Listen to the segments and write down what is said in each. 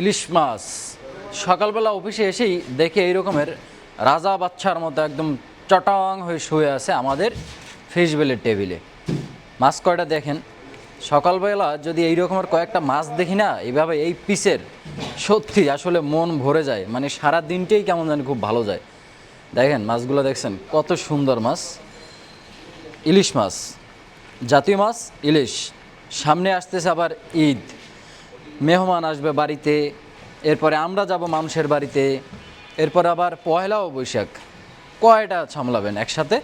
ইলিশ মাছ। সকালবেলা অফিসে এসেই দেখে এই রকমের রাজা বাচ্চার মতো একদম চটাং হয়ে শুয়ে আছে আমাদের ফিশ বেলের টেবিলে মাছ কয়টা দেখেন? সকালবেলা যদি এই রকমের কয়েকটা মাছ দেখি না এইভাবে এই পিসের সত্যি আসলে মন ভরে যায়। মানে সারা দিনটাই কেমন জানি খুব ভালো যায়। দেখেন মাছগুলো দেখছেন, কত সুন্দর মাছ। ইলিশ মাছ, জাতীয় মাছ, ইলিশ। সামনে আসতেছে আবার ঈদ। মেহমান আসবে বাড়িতে, এরপরে আমরা যাব মানুষের বাড়িতে, এরপরে আবার পয়লাও বৈশাখ, কয়টা সামলাবেন একসাথে?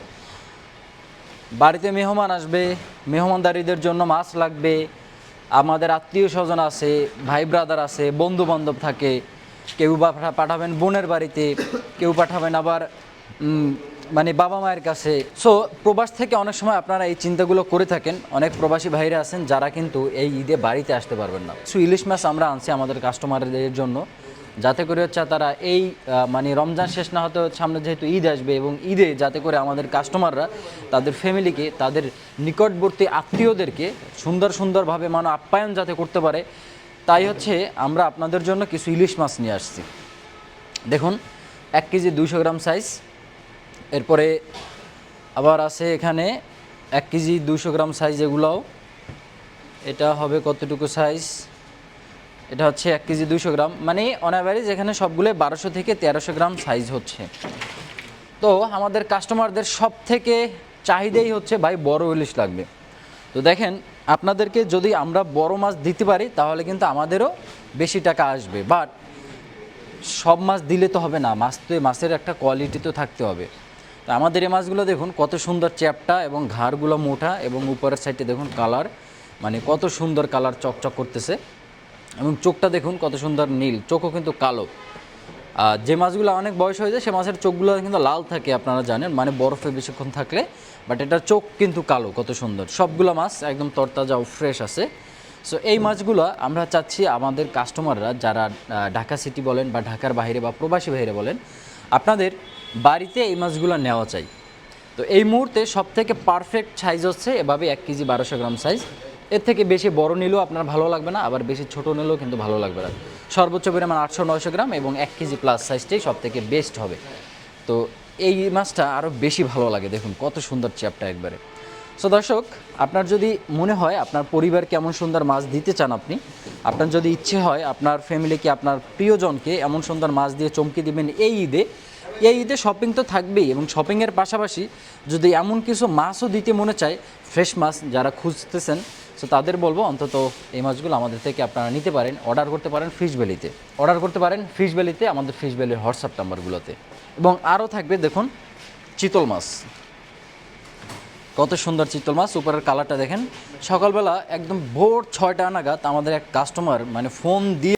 বাড়িতে মেহমান আসবে, মেহমানদারিদের জন্য মাছ লাগবে, আমাদের আত্মীয় স্বজন আছে, ভাই ব্রাদার আছে বন্ধু বান্ধব থাকে, কেউ বা পাঠা- পাঠাবেন বোনের বাড়িতে, কেউ পাঠাবেন আবার মানে বাবা মায়ের কাছে। সো প্রবাস থেকে অনেক সময় আপনারা এই চিন্তাগুলো করে থাকেন। অনেক প্রবাসী ভাইরা আছেন যারা কিন্তু এই ঈদে বাড়িতে আসতে পারবেন না। সো ইলিশ মাছ আমরা আনছি আমাদের কাস্টমারদের জন্য। যাতে করে হচ্ছে তারা এই মানে রমজান শেষ না হতে সামনে যেহেতু ঈদ আসবে এবং ঈদে যাতে করে আমাদের কাস্টমাররা তাদের ফ্যামিলিকে তাদের নিকটবর্তী আত্মীয়দেরকে সুন্দর সুন্দরভাবে মানে আপ্যায়ন যাতে করতে পারে, তাই হচ্ছে আমরা আপনাদের জন্য কিছু ইলিশ মাছ নিয়ে আসছি। দেখুন, এক কেজি দুইশো গ্রাম সাইজ এরপরে আবার আছে এখানে এক কেজি দুশো গ্রাম সাইজ এগুলোও। এটা হবে কতটুকু সাইজ এটা হচ্ছে এক কেজি দুশো গ্রাম। মানে অন অ্যাভারেজ এখানে সবগুলো বারোশো থেকে তেরোশো গ্রাম সাইজ হচ্ছে। তো আমাদের কাস্টমারদের সব থেকে চাহিদাই হচ্ছে, ভাই, বড় ইলিশ লাগবে। তো দেখেন, আপনাদেরকে যদি আমরা বড় মাছ দিতে পারি, তাহলে কিন্তু আমাদেরও বেশি টাকা আসবে। বাট সব মাছ দিলে তো হবে না। মাছ তো, মাছের একটা কোয়ালিটি তো থাকতে হবে। তো আমাদের এই মাছগুলো দেখুন, কত সুন্দর চ্যাপটা এবং ঘাড়গুলো মোটা এবং উপরের সাইডে দেখুন কালার মানে কত সুন্দর কালার চকচক করতেছে এবং চোখটা দেখুন কত সুন্দর নীল, চোখও কিন্তু কালো। যে মাছগুলো অনেক বয়স হয়ে যায়, সে মাছের চোখগুলো কিন্তু লাল থাকে, আপনারা জানেন মানে বরফে বেশিক্ষণ থাকলে বাট এটার চোখ কিন্তু কালো, কত সুন্দর। সবগুলো মাছ একদম তরতাজা ও ফ্রেশ আছে। সো এই মাছগুলো আমরা চাচ্ছি আমাদের কাস্টমাররা যারা ঢাকা সিটি বলেন বা ঢাকার বাইরে বা প্রবাসী বাইরে বলেন আপনাদের বাড়িতে এই মাছগুলো নেওয়া চাই। তো এই মুহূর্তে সব থেকে পারফেক্ট সাইজ হচ্ছে এভাবে এক কেজি বারোশো গ্রাম সাইজ এর থেকে বেশি বড় নিলেও আপনার ভালো লাগবে না, আবার বেশি ছোট নিলেও কিন্তু ভালো লাগবে না। সর্বোচ্চ পরিমাণ আটশো নয়শো গ্রাম এবং এক কেজি প্লাস সাইজটাই সব থেকে বেস্ট হবে। তো এই মাছটা আরও বেশি ভালো লাগে, দেখুন কত সুন্দর চ্যাপটা একবারে। সো দর্শক, আপনার যদি মনে হয় আপনার পরিবার কেমন সুন্দর মাছ দিতে চান আপনি, আপনার যদি ইচ্ছে হয় আপনার ফ্যামিলিকে আপনার প্রিয়জনকে এমন সুন্দর মাছ দিয়ে চমকে দিবেন এই ঈদে এই ঈদে শপিং তো থাকবেই এবং শপিংয়ের পাশাপাশি যদি এমন কিছু মাছও দিতে মনে চায় ফ্রেশ মাছ যারা খুঁজতেছেন সো তাদের বলব অন্তত এই মাছগুলো আমাদের থেকে আপনারা নিতে পারেন অর্ডার করতে পারেন ফিশ ভ্যালিতে অর্ডার করতে পারেন ফিশ ভ্যালিতে আমাদের ফিশ ভ্যালির হোয়াটসঅ্যাপ নাম্বারগুলোতে এবং আরও থাকবে দেখুন, চিতল মাছ। কত সুন্দর চিতল মাছ উপরের কালারটা দেখেন। সকালবেলা একদম ভোর ছয়টা নাগাদ আমাদের এক কাস্টমার মানে ফোন দিয়ে